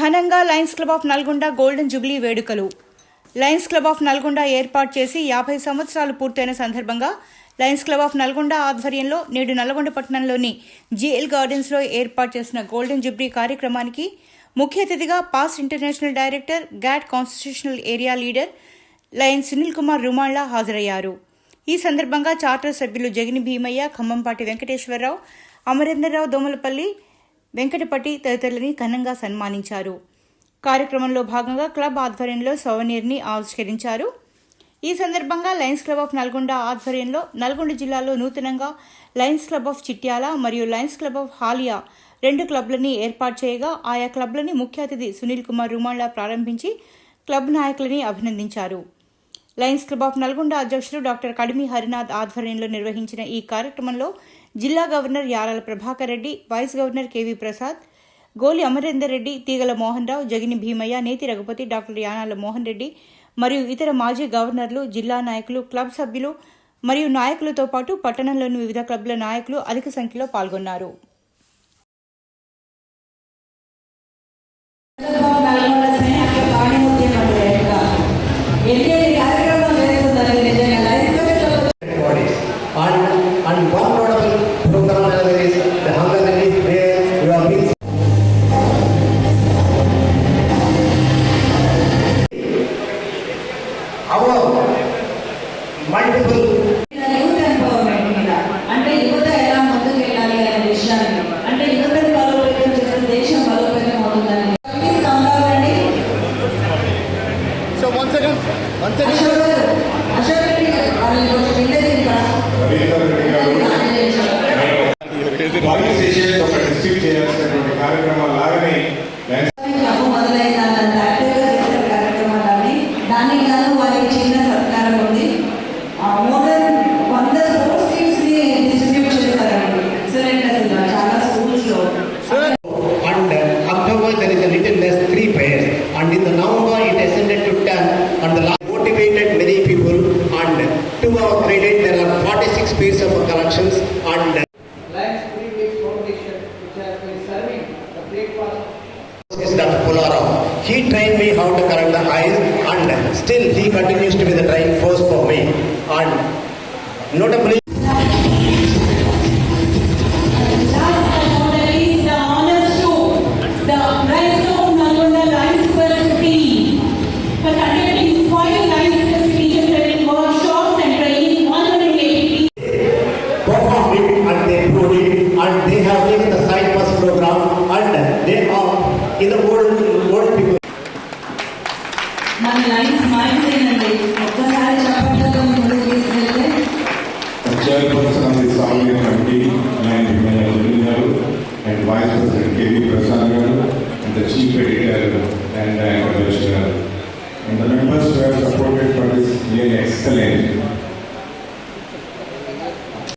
ఘనంగా Lions Club of Nalgonda golden jubilee వేడుకలు. Lions Club of Nalgonda ఏర్పాటు చేసి యాభై సంవత్సరాలు పూర్తయిన సందర్భంగా లయన్స్ క్లబ్ ఆఫ్ నల్గొండ ఆధ్వర్యంలో నేడు నల్గొండ పట్టణంలోని జిఎల్ గార్డెన్స్లో ఏర్పాటు చేసిన గోల్డెన్ జూబ్లీ కార్యక్రమానికి ముఖ్య అతిథిగా past international director GATT constitutional area leader lion Sunil Kumar Rumalla హాజరయ్యారు. ఈ సందర్భంగా చార్టర్ సభ్యులు జగని భీమయ్య ఖమ్మంపాటి వెంకటేశ్వరరావు అమరేందర్రావు దోమలపల్లి వెంకటపట్టి తదితరులని ఘనంగా సన్మానించారు. కార్యక్రమంలో భాగంగా క్లబ్ ఆధ్వర్యంలో సోవనీర్ని ఆవిష్కరించారు. ఈ సందర్భంగా లయన్స్ క్లబ్ ఆఫ్ నల్గొండ ఆధ్వర్యంలో నల్గొండ జిల్లాలో నూతనంగా లయన్స్ క్లబ్ ఆఫ్ చిట్యాల మరియు లయన్స్ క్లబ్ ఆఫ్ హాలియా రెండు క్లబ్లని ఏర్పాటు చేయగా ఆయా క్లబ్లని ముఖ్య అతిథి సునీల్ కుమార్ రుమాళ్ళ ప్రారంభించి క్లబ్ నాయకులని అభినందించారు. లయన్స్ క్లబ్ ఆఫ్ నల్గొండ అధ్యక్షులు డాక్టర్ కడిమి హరినాథ్ ఆధ్వర్యంలో నిర్వహించిన ఈ కార్యక్రమంలో జిల్లా governor Yarala Prabhakar Reddy vice governor KV Prasad Goli Amarender Reddy Teegala Mohan Rao Jagini Bheemaiah Neti Raghupathi doctor Yanala Mohan Reddy మరియు ఇతర మాజీ గవర్నర్లు జిల్లా నాయకులు క్లబ్ సభ్యులు మరియు నాయకులతో పాటు పట్టణంలోని వివిధ క్లబ్ల నాయకులు అధిక సంఖ్యలో పాల్గొన్నారు. அவ்வளோ multiple Chief Editor and I Commissioner. And the members who have supported for this really excellent.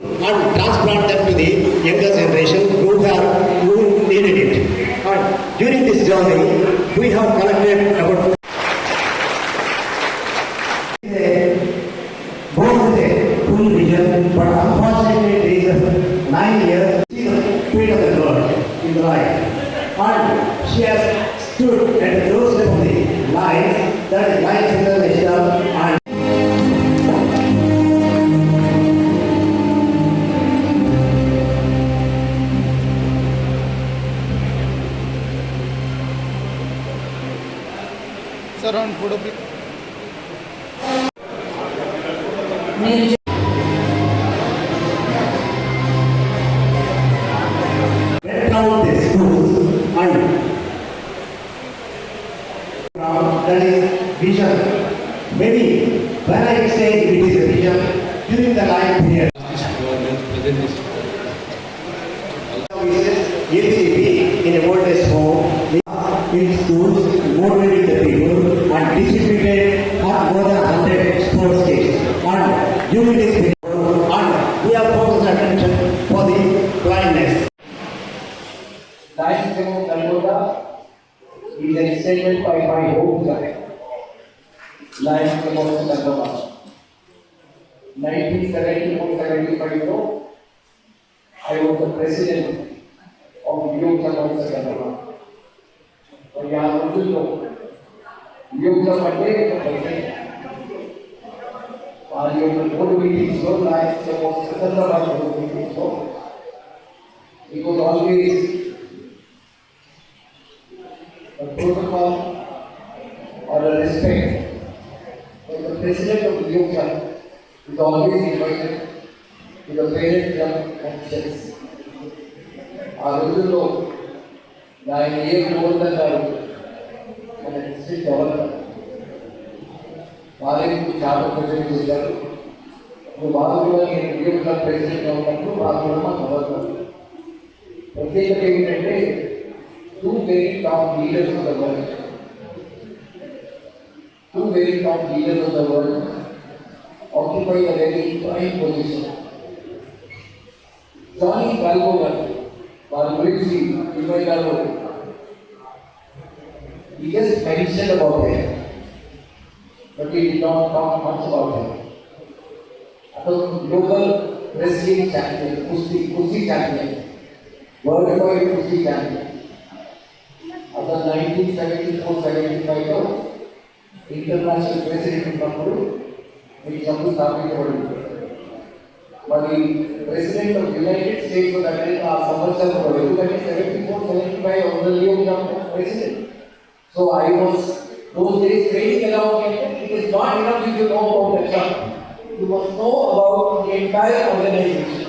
And transplant that to the younger generation who have who needed it. And during this journey, we have collected about that is Lions the life. ABCP in a in schools, the and distributed more than 100 sports. And sin of Yom Tamat और यहाँ मौजूद लोग योग का Monday के पैसे और योग में बोल भी थी सो लाइफ से वो स्वतंत्र बात हो गई थी so it was always a protocol or a respect when the president of the yoga is always invited to the parent club and chess ఆ రోజుల్లో ఆయన ఏ గోవర్ధన్ గారు మన డిస్ట్రిక్ట్ గవర్నర్ వారికి చాలా ప్రజలు చేశారు ఇప్పుడు వారు కూడా నేను యోగా క్లబ్ ప్రెసిడెంట్గా ఉన్నప్పుడు వారు కూడా మా గవర్నర్ ప్రత్యేకత ఏమిటంటే two very top leaders of the world two very top leaders of the world occupy a very prime position Johnny Galgo గారు వారి గురించి ఇరవై గారు He just mentioned about it, but he did not talk much about it. అతను global wrestling champion కుస్తీ కుస్తీ champion world wide కుస్తీ champion అతను నైన్టీన్ సెవెంటీ ఫోర్ సెవెంటీ ఫైవ్లో ఇంటర్నేషనల్ ప్రెసిడెంట్ ఉన్నప్పుడు ఈ సభ స్థాపించబడింది But the President of the United States of America, Samal Chandra, that is 74, 75 already of the President. So I was, those days training around it, it is not enough if you know about the club. You must know about the entire organization.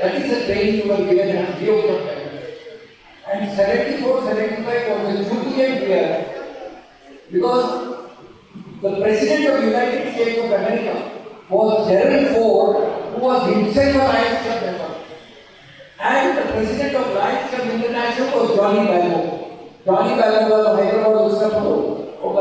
That is the training you were given at the of the And 74, 75 was a jubilant year because the President of the United States of America was Gerald Ford who was himself a Lions Club member. And the President of Lions Club International was Johnny Balbo. Johnny Balbo గారు హైదరాబాద్ వచ్చినప్పుడు ఒక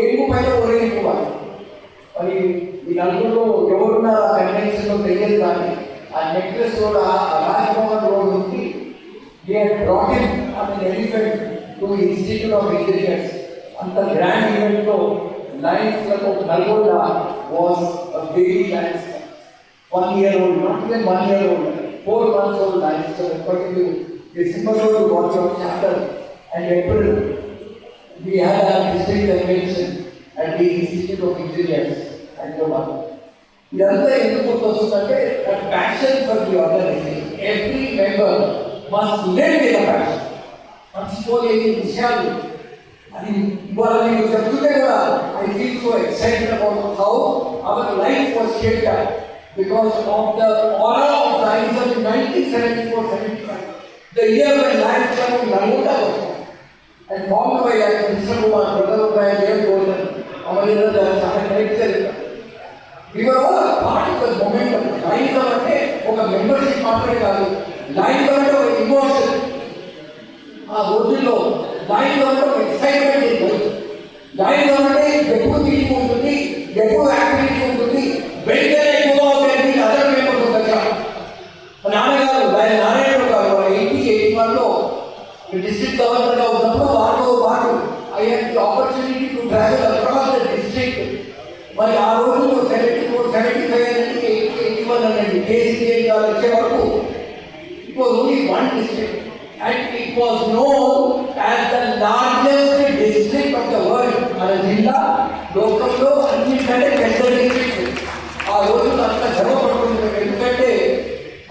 ఏడుగు పైన ఊరేగింపు వారు మరి ఈ నలుగురు ఎవరున్న కన్వెన్షన్లో తెలియదు కానీ ఆ నెక్లెస్ రోడ్ ఆ రాజ్భవన్ రోడ్ నుంచి brought in on elephant to institute of engineers అంత గ్రాండ్ ఈవెంట్లో Lions Club of Nalgonda was a very Lions one year old not even one year old four months old Lions Club ఎప్పటికీ డిసెంబర్లో watch out chapter and April we had a district convention and the institute of engineers Hyderabad ఇదంతా ఎందుకు వస్తుందంటే passion for the organisation every member must live in passion మర్చిపోయే విషయాలు అది ఇవాళ నేను చెప్తుంటే కూడా I feel so excited about how our life was shaped because of the aura of life of nineteen seventy four seventy five the year when life was formed. And formed by like Mr. Kumar, brother of my dear Golden, Amarindra Das, and We were all a part of the momentum. Life అంటే ఒక membership మాత్రమే కాదు life అంటే ఒక emotion ఆ రోజుల్లో life అంటే ఒక ఎక్సైట్మెంట్ లైఫ్ అంటే ఎక్కువ తీసుకుంటుంది ఉంటుంది ఎక్కువ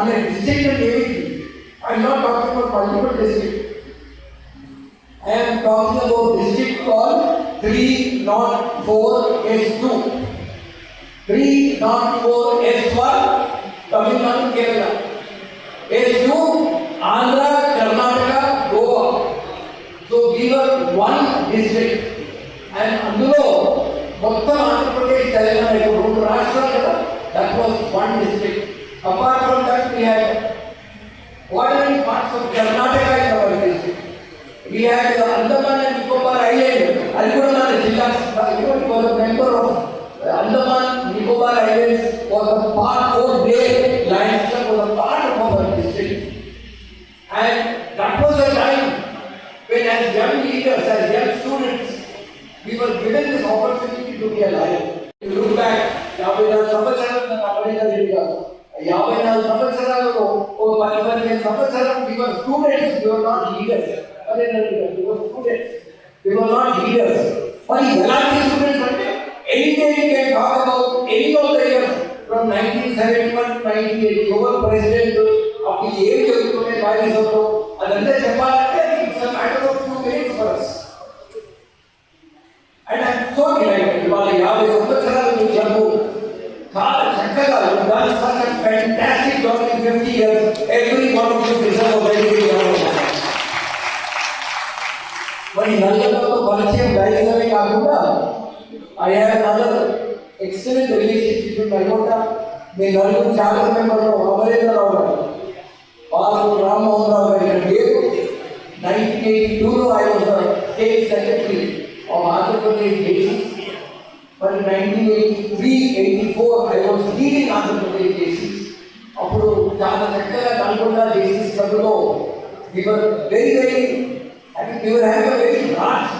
మన డిస్ట్రిక్ట్ అంటే ఏమిటి I not talking about multiple district I am talking about district called 304 S2. 304 S1, Tamil Nadu, Kerala. S2, Andhra, Karnataka, Goa. So we were one district. And అందులో మొత్తం ఆంధ్రప్రదేశ్ తెలంగాణ ఇప్పుడు రెండు రాష్ట్రాలు కదా that was one district Apart from that, we had ordinary parts of Karnataka in our country. We had the Andaman and Nicobar Island. Algodana Jilla, you know, was a member of uh, Andaman Nicobar Islands, was a part of their limestone, was a part of our district. And that was the time when, as young leaders, as young students, we were given this opportunity to be alive. You look back, now we have Samacharana, now we have యాభై నాలుగు సంవత్సరాలలో ఒక పది పదిహేను సంవత్సరాలు we were students, we were not leaders. అదే students They were not leaders. మరి ఎలాంటి స్టూడెంట్స్ అంటే anything you can talk about any of the years from nineteen seventy one nineteen eighty over president అప్పుడు ఏం చెప్తుండే బాధ్యతలో అదంతా చెప్పాలంటే it's matter of two minutes for us and I'm so delighted ఇవాళ యాభై సంవత్సరాల నుంచి నాకు చాలా చక్కగా దాని such fantastic job in fifty years every one of you deserve very very మరి నలుగురితో పరిచయం ధైర్యమే కాకుండా I have other excellent relationship with Nalgonda మీ నలుగురు చాలా మెంబర్లు అమరేంద్రరావు గారు బాబు రామ్మోహన్ రావు గారి పేరు నైన్టీన్ ఎయిటీ టూలో I was state secretary of Andhra Pradesh JC మరి nineteen eighty three eighty four I was leading Andhra Pradesh JC అప్పుడు చాలా చక్కగా నల్గొండ జేసీ క్లబ్లో we were very very have a very large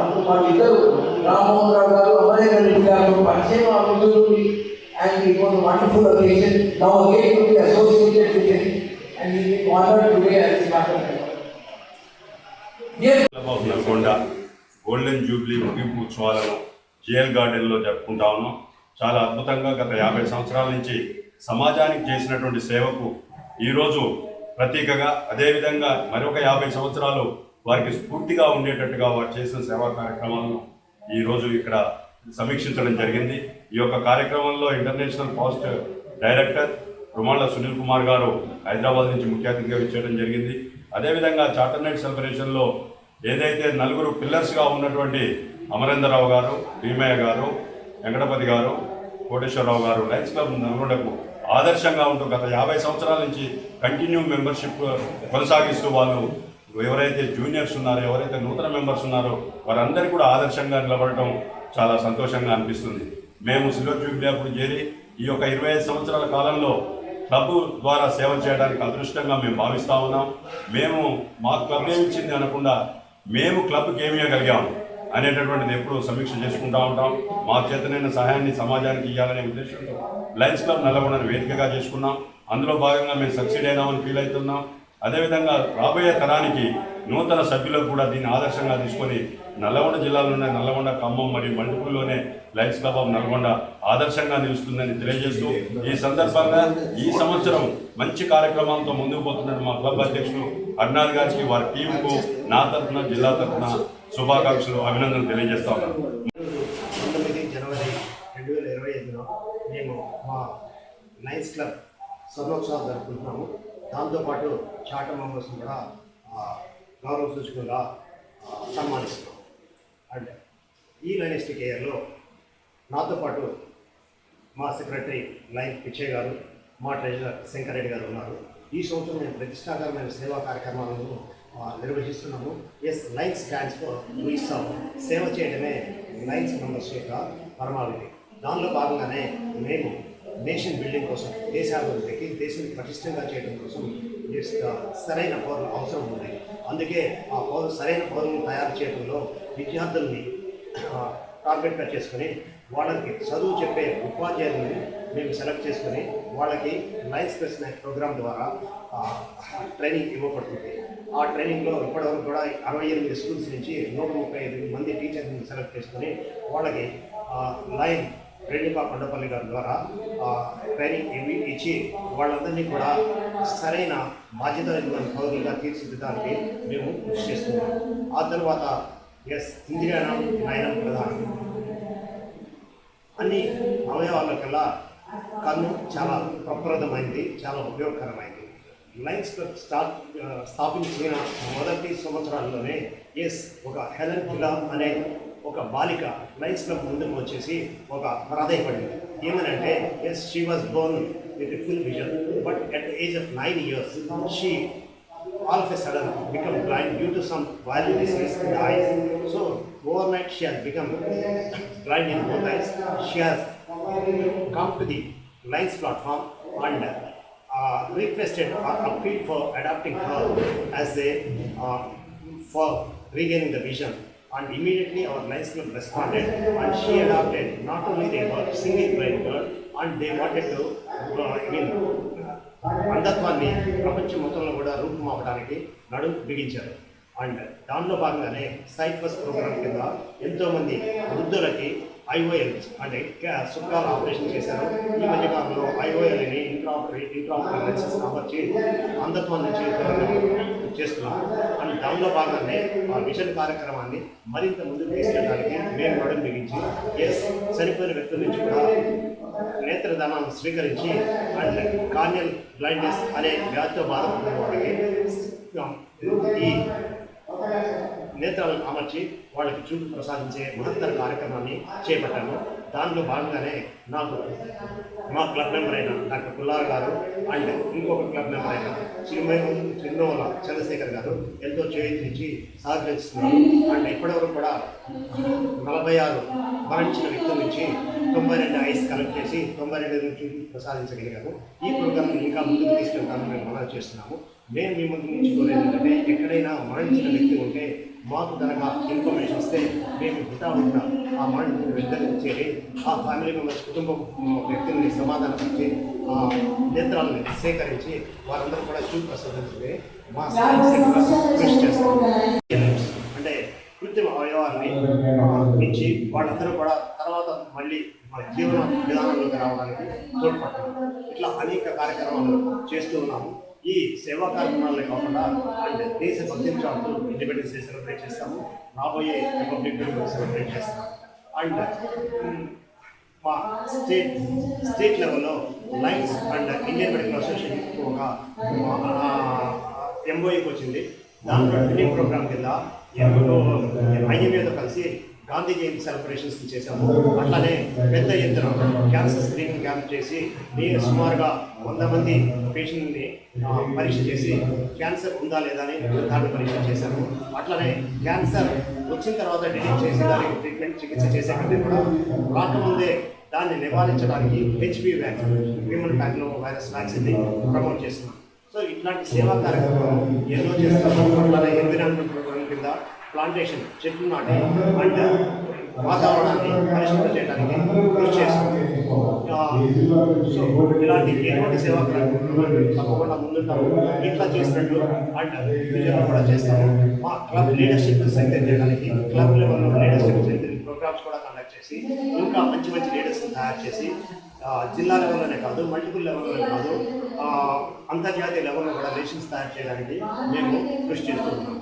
అప్పుడు మా ఇద్దరు రామ్మోహన్ రావు గారు అమరేంద్ర రెడ్డి గారు పరిచయం ఆ and it was wonderful occasion Nalgonda golden jubilee ముగింపు ఉత్సవాలను జిఎల్ గార్డెన్లో జరుపుకుంటా ఉన్నాం. చాలా అద్భుతంగా గత యాభై సంవత్సరాల నుంచి సమాజానికి చేసినటువంటి సేవకు ఈరోజు ప్రతీకగా అదేవిధంగా మరొక యాభై సంవత్సరాలు వారికి స్ఫూర్తిగా ఉండేటట్టుగా వారు చేసిన సేవా కార్యక్రమాలను ఈరోజు ఇక్కడ సమీక్షించడం జరిగింది. ఈ యొక్క కార్యక్రమంలో international post director Rumalla Sunil Kumar గారు హైదరాబాద్ నుంచి ముఖ్య అతిథిగా ఇచ్చేయడం జరిగింది. అదేవిధంగా చార్టర్ నైట్ సెలబ్రేషన్లో ఏదైతే నలుగురు పిల్లర్స్గా ఉన్నటువంటి అమరేంద్రరావు గారు భీమయ్య గారు వెంకటపతి గారు కోటేశ్వరరావు గారు లయన్స్ క్లబ్ నల్గొండకు ఆదర్శంగా ఉంటూ గత యాభై సంవత్సరాల నుంచి కంటిన్యూ మెంబర్షిప్ కొనసాగిస్తూ వాళ్ళు ఎవరైతే జూనియర్స్ ఉన్నారో ఎవరైతే నూతన మెంబర్స్ ఉన్నారో వారందరికీ కూడా ఆదర్శంగా నిలబడటం చాలా సంతోషంగా అనిపిస్తుంది. మేము సిల్వర్ జూబ్లీ అప్పుడు చేరి ఈ యొక్క ఇరవై ఐదు సంవత్సరాల కాలంలో క్లబ్ ద్వారా సేవ చేయడానికి అదృష్టంగా మేము భావిస్తూ ఉన్నాం. మేము మా క్లబ్ ఏమి ఇచ్చింది అనకుండా మేము క్లబ్కి ఏమి ఇవ్వగలిగాము అనేటటువంటిది ఎప్పుడూ సమీక్ష చేసుకుంటూ ఉంటాం. మా చేతనైన సహాయాన్ని సమాజానికి ఇవ్వాలనే ఉద్దేశంతో లయన్స్ క్లబ్ నల్లగొండను వేదికగా చేసుకున్నాం. అందులో భాగంగా మేము సక్సీడ్ అయినామని ఫీల్ అవుతున్నాం. అదేవిధంగా రాబోయే తరానికి నూతన సభ్యులకు కూడా దీన్ని ఆదర్శంగా తీసుకొని నల్లగొండ జిల్లాలోనే నల్లగొండ ఖమ్మం మరియు మల్టిపుల్లోనే లయన్స్ క్లబ్ ఆఫ్ నల్గొండ ఆదర్శంగా నిలుస్తుందని తెలియజేస్తూ ఈ సందర్భంగా ఈ సంవత్సరం మంచి కార్యక్రమాలతో ముందుకు పోతున్నట్టు మా క్లబ్ అధ్యక్షులు అర్నాథ్ గారికి వారి టీంకు నా తరఫున జిల్లా తరఫున శుభాకాంక్షలు అభినందనలు తెలియజేస్తా ఉన్నాను. పంతొమ్మిది జనవరి రెండు వేల ఇరవై ఐదులో మేము మా లైన్స్ క్లబ్ స్వర్ణోత్సవాలు జరుపుకుంటున్నాము. దాంతోపాటు చార్టర్ మెంబర్స్ కూడా గౌరవ సూచకులుగా సన్మానిస్తున్నాం. అండ్ ఈ లైనిస్టిక్ ఇయర్లో నాతో పాటు మా సెక్రటరీ లైన్ పిచ్చయ్య గారు మా ట్రెజరర్ శంకర్ రెడ్డి గారు ఉన్నారు. ఈ సంవత్సరం మేము ప్రతిష్టాకరమైన సేవా కార్యక్రమాలను నిర్వహిస్తున్నాము. ఎస్ లైన్స్ స్టాండ్స్ ఫర్ వీసమ్ సేవ చేయడమే లైన్స్ మెంబర్స్ యొక్క పరమావధి దానిలో భాగంగానే మేము నేషన్ బిల్డింగ్ కోసం దేశాభివృద్ధికి దేశాన్ని పటిష్టంగా చేయడం కోసం సరైన పౌరులు అవసరం ఉంది. అందుకే ఆ పౌరులు సరైన పౌరులను తయారు చేయడంలో విద్యార్థుల్ని టార్గెట్గా చేసుకొని వాళ్ళకి చదువు చెప్పే ఉపాధ్యాయులని మేము సెలెక్ట్ చేసుకొని వాళ్ళకి లైన్స్ ప్రెస్ ప్రోగ్రామ్ ద్వారా ట్రైనింగ్ ఇవ్వబడుతుంది. ఆ ట్రైనింగ్లో ఇప్పటివరకు కూడా అరవై ఎనిమిది స్కూల్స్ నుంచి నూట ముప్పై ఐదు మంది టీచర్స్ని సెలెక్ట్ చేసుకొని వాళ్ళకి లైన్ రేణుకా కొండపల్లి గారి ద్వారా ట్రైనింగ్ ఇవి ఇచ్చి వాళ్ళందరినీ కూడా సరైన బాధ్యతమైన పౌరులుగా తీర్చిదిద్దడానికి మేము కృషి చేస్తున్నాం. ఆ తర్వాత ఎస్ ఇంద్రియానం నయనం ప్రధానం. అన్ని అవయవాలకల్లా కన్ను చాలా ప్రప్రదమైంది చాలా ఉపయోగకరమైంది. లైన్స్ స్టాప్ స్థాపించిన మొదటి సంవత్సరాల్లోనే ఎస్ ఒక హెలన్ పిలా అనే ఒక బాలిక లైన్స్ క్లబ్ ముందుకు వచ్చేసి ఒక హృదయపడింది ఏమనంటే as she was born with full vision but at age of nine years she all of a sudden become blind due to some value disease in eyes so overnight she has become blind in both eyes she has come to the Lions platform and uh, requested or appealed for adopting her as a uh, for regaining the vision. And immediately our Lions Club responded and she adopted not only they were single blind girl and they wanted to uh, I mean అంధత్వాన్ని ప్రపంచం మొత్తంలో కూడా రూపుమాపడానికి నడుం బిగించారు and దానిలో భాగంగానే sight first programme కింద ఎంతోమంది వృద్ధులకి ఐఓఎల్ అంటే సుఖాలు ఆపరేషన్ చేశారు. ఈ మధ్య కాలంలో ఐఓఎల్ అని ఇంట్రాపరేట్ ఇంట్రాపరేషన్స్ అమర్చి అంధత్వం నుంచి చేస్తున్నాం అండ్ దానిలో భాగంగానే ఆ మిషన్ కార్యక్రమాన్ని మరింత ముందుకు తీసుకెళ్ళడానికి మేము నడుం బిగించి ఎస్ చనిపోయిన వ్యక్తుల నుంచి కూడా నేత్రదానాన్ని స్వీకరించి అండ్ కార్నియల్ బ్లైండ్నెస్ అనే వ్యాధితో బాధపడుతున్న వాళ్ళకి ఈ నేత్రాలను అమర్చి వాళ్ళకి చూపు ప్రసాదించే మహత్తర కార్యక్రమాన్ని చేపట్టాను. దాంట్లో భాగంగానే నాకు మా క్లబ్ మెంబర్ అయిన డాక్టర్ పుల్లార గారు అండ్ ఇంకొక క్లబ్ మెంబర్ అయిన చిరుమయ చిరునోల చంద్రశేఖర్ గారు ఎంతో చేయించి సహకరిస్తున్నారు. అండ్ ఇప్పటివరకు కూడా నలభై ఆరు మరణించిన వ్యక్తుల నుంచి తొంభై రెండు ఐస్ కలెక్ట్ చేసి తొంభై రెండు నుంచి ప్రసాదించగలిగాము ఈ ప్రోగ్రామ్ ఇంకా ముందుకు తీసుకెళ్తామని మేము మనం చేస్తున్నాము. మేము మీ ముందు నుంచి కోరేది ఏంటంటే ఎక్కడైనా మరణించిన వ్యక్తి ఉంటే మాకు కనుక ఇన్ఫర్మేషన్ ఇస్తే మేము హుటాహుటిన ఆ మరణించిన వెంటనే చేరి ఆ ఫ్యామిలీ మెంబర్స్ కుటుంబ వ్యక్తుల్ని సమాధానపరిచి ఆ నేత్రాలను సేకరించి వారందరూ కూడా చూపు మా కృషి చేస్తాం అంటే కృత్రిమ అవయవాన్ని ఇచ్చి వాళ్ళందరూ కూడా తర్వాత మళ్ళీ మన జీవన విధానంలోకి రావడానికి తోడ్పడతాం ఇట్లా అనేక కార్యక్రమాలు చేస్తూ ఉన్నాము. ఈ సేవా కార్యక్రమాలే కాకుండా అండ్ దేశ భక్తిని చాటుతూ ఇండిపెండెన్స్ డే సెలబ్రేట్ చేస్తాము. రాబోయే రిపబ్లిక్ డే కూడా సెలబ్రేట్ చేస్తాము. అండ్ మా స్టేట్ స్టేట్ లెవెల్లో Lions and Indian Medical Association ఒక ఎంఓఏకి వచ్చింది. దాంట్లో ట్రైనింగ్ ప్రోగ్రామ్ కింద ఐఎంఏతో కలిసి గాంధీ జయంతి సెలబ్రేషన్స్ చేశాము. అట్లానే పెద్ద ఎత్తున క్యాన్సర్ స్క్రీనింగ్ క్యాంప్ చేసి నేను సుమారుగా వంద మంది పేషెంట్ని పరీక్ష చేసి క్యాన్సర్ ఉందా లేదా అని దాన్ని పరీక్ష చేశాము. అట్లనే క్యాన్సర్ వచ్చిన తర్వాత డిటెక్ట్ చేసి దానికి ట్రీట్మెంట్ చికిత్స చేసే కంటే కూడా రాకముందే దాన్ని నివారించడానికి హెచ్పి వ్యాక్సిన్ హ్యూమన్ ప్యాక్లో వైరస్ వ్యాక్సిన్ని ప్రమోట్ చేస్తున్నాం. సో ఇట్లాంటి సేవా కార్యక్రమం ఎన్నో చేస్తాము. అట్లానే ఎన్విరాన్మెంట్ ప్రోగ్రామ్ కింద ప్లాంటేషన్ చెట్లు నాటి అండ్ వాతావరణాన్ని పరిశుభ్రం చేయడానికి కృషి చేస్తాము సో ఇలాంటి ఎటువంటి సేవా కార్యక్రమాలు తప్పకుండా ముందుంటాము ఇట్లా చేసినట్టు అండ్ ఫ్యూచర్లో కూడా చేస్తాము మా క్లబ్ లీడర్షిప్ స్ట్రెంగ్ చేయడానికి క్లబ్ లెవెల్లో లీడర్షిప్ స్ట్రెంగ్ ప్రోగ్రామ్స్ కూడా కండక్ట్ చేసి ఇంకా మంచి మంచి లీడర్స్ తయారు చేసి జిల్లా లెవెల్లోనే కాదు మల్టిపుల్ లెవెల్లోనే కాదు అంతర్జాతీయ లెవెల్లో కూడా రేషన్స్ తయారు చేయడానికి మేము కృషి చేస్తున్నాము